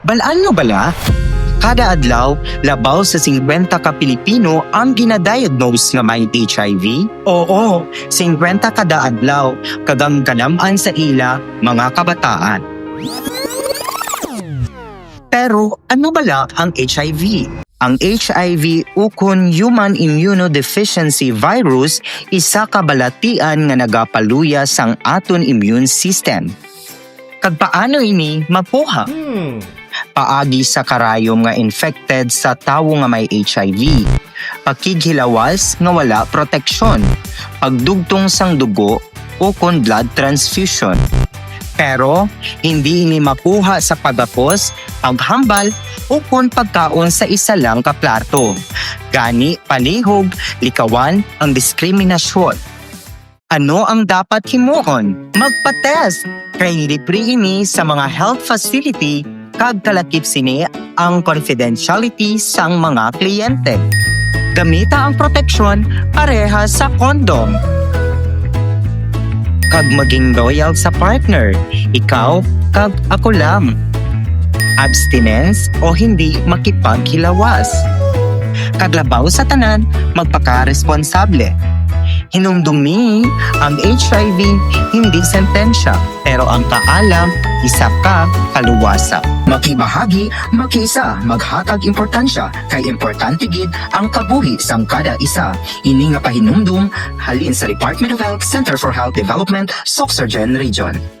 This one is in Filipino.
Balaan nyo bala? Kada adlaw, labaw sa 50 ka Pilipino ang ginadiagnose nga may HIV? Oo, 50 kada adlaw, kagang kanamaan sa ila mga kabataan. Pero ano bala ang HIV? Ang HIV ukon Human Immunodeficiency Virus isa ka balatian nga nagapaluya sang aton immune system. Kag paano ini mapuha? Paagi sa karayom nga infected sa tawo nga may HIV. Pagkighilawas nga wala proteksyon. Pagdugtong sang dugo o kon blood transfusion. Pero hindi ini makuha sa pagapos, paghambal o kon pagkaon sa isa lang ka plato. Gani palihog, likawan ang diskriminasyon. Ano ang dapat himuon? Magpa-test! Kay libre ini sa mga health facility kag kalakip sini ang confidentiality sang mga kliyente. Gamita ang proteksyon pareha sa kondom. Kag maging loyal sa partner, ikaw kag ako lang. Abstinence o hindi makipaghilawas. Kaglabaw sa tanan, magpaka-responsable. Hinumdumi, ang HIV hindi sentensya, pero ang kaalam, isa ka kaluwasa. Makibahagi, makisa, maghatag importansya, kay importante gid ang kabuhi sang kada isa. Ini nga pahinumdum, halin sa Department of Health Center for Health Development, Soxargen Region.